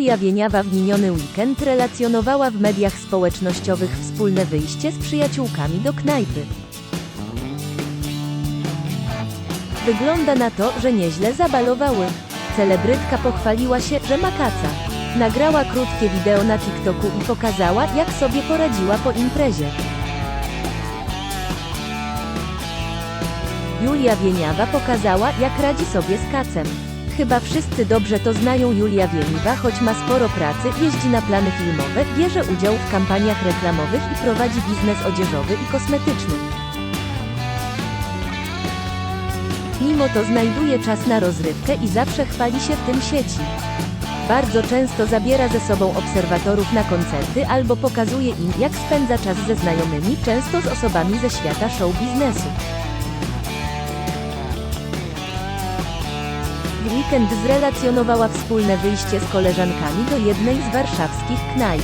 Julia Wieniawa w miniony weekend relacjonowała w mediach społecznościowych wspólne wyjście z przyjaciółkami do knajpy. Wygląda na to, że nieźle zabalowały. Celebrytka pochwaliła się, że ma kaca. Nagrała krótkie wideo na TikToku i pokazała, jak sobie poradziła po imprezie. Julia Wieniawa pokazała, jak radzi sobie z kacem. Chyba wszyscy dobrze to znają Julia Wieniwa, choć ma sporo pracy, jeździ na plany filmowe, bierze udział w kampaniach reklamowych i prowadzi biznes odzieżowy i kosmetyczny. Mimo to znajduje czas na rozrywkę i zawsze chwali się w tym sieci. Bardzo często zabiera ze sobą obserwatorów na koncerty albo pokazuje im, jak spędza czas ze znajomymi, często z osobami ze świata show biznesu. Weekend zrelacjonowała wspólne wyjście z koleżankami do jednej z warszawskich knajp.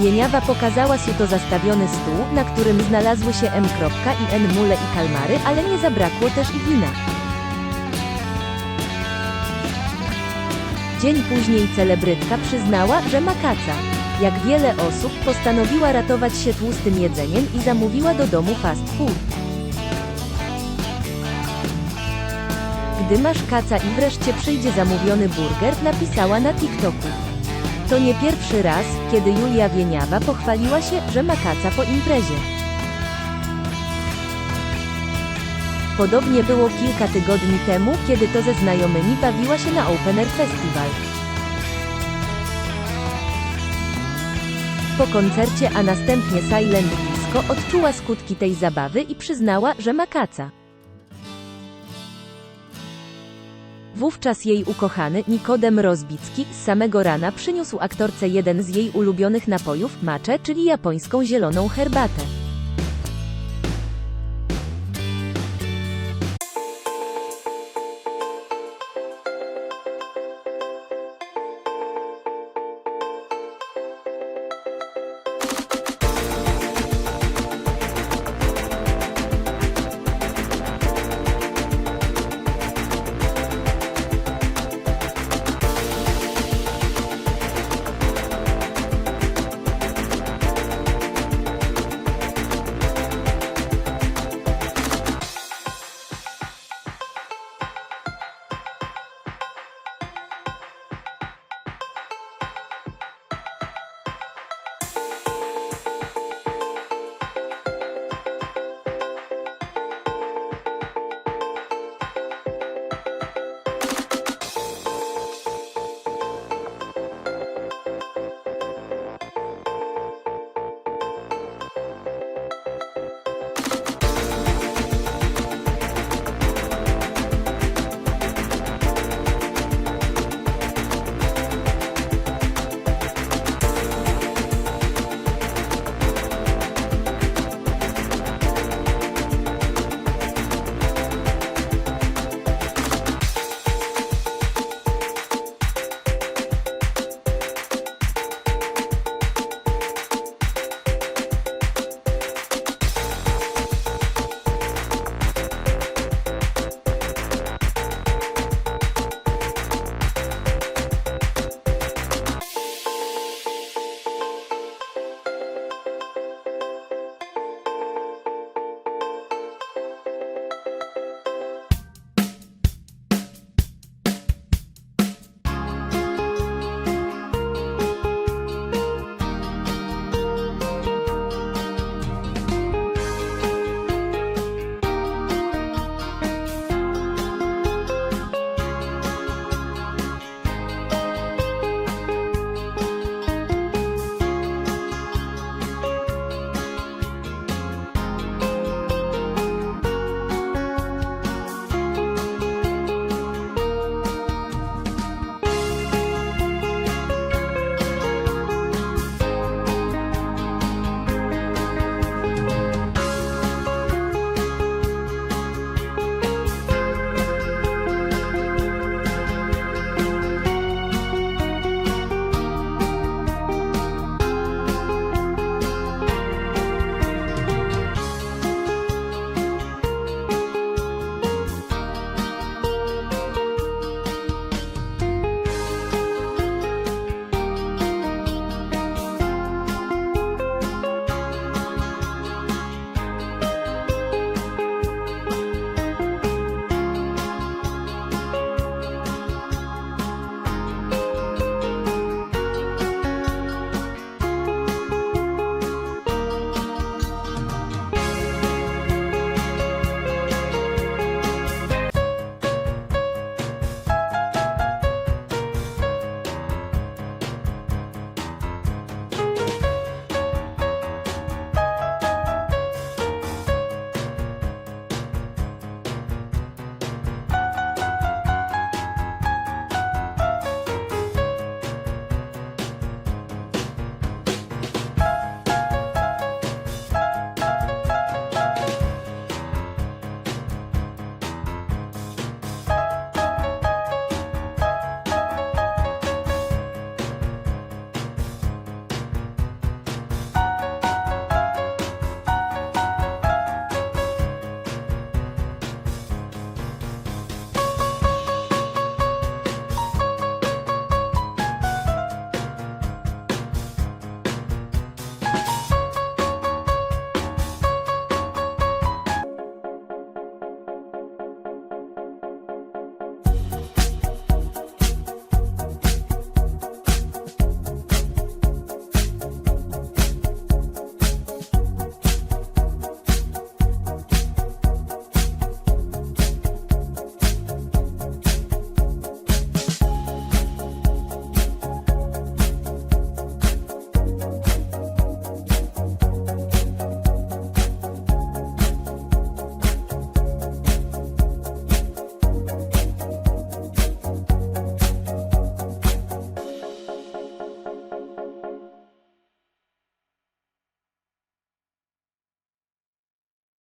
Wieniawa pokazała suto zastawiony stół, na którym znalazły się M. i N. mule i kalmary, ale nie zabrakło też i wina. Dzień później celebrytka przyznała, że ma kaca. Jak wiele osób, postanowiła ratować się tłustym jedzeniem i zamówiła do domu fast food. Gdy masz kaca i wreszcie przyjdzie zamówiony burger, napisała na TikToku. To nie pierwszy raz, kiedy Julia Wieniawa pochwaliła się, że ma kaca po imprezie. Podobnie było kilka tygodni temu, kiedy to ze znajomymi bawiła się na Open Air Festival. Po koncercie, a następnie Silent Disco odczuła skutki tej zabawy i przyznała, że ma kaca. Wówczas jej ukochany Nikodem Rozbicki z samego rana przyniósł aktorce jeden z jej ulubionych napojów, macze, czyli japońską zieloną herbatę.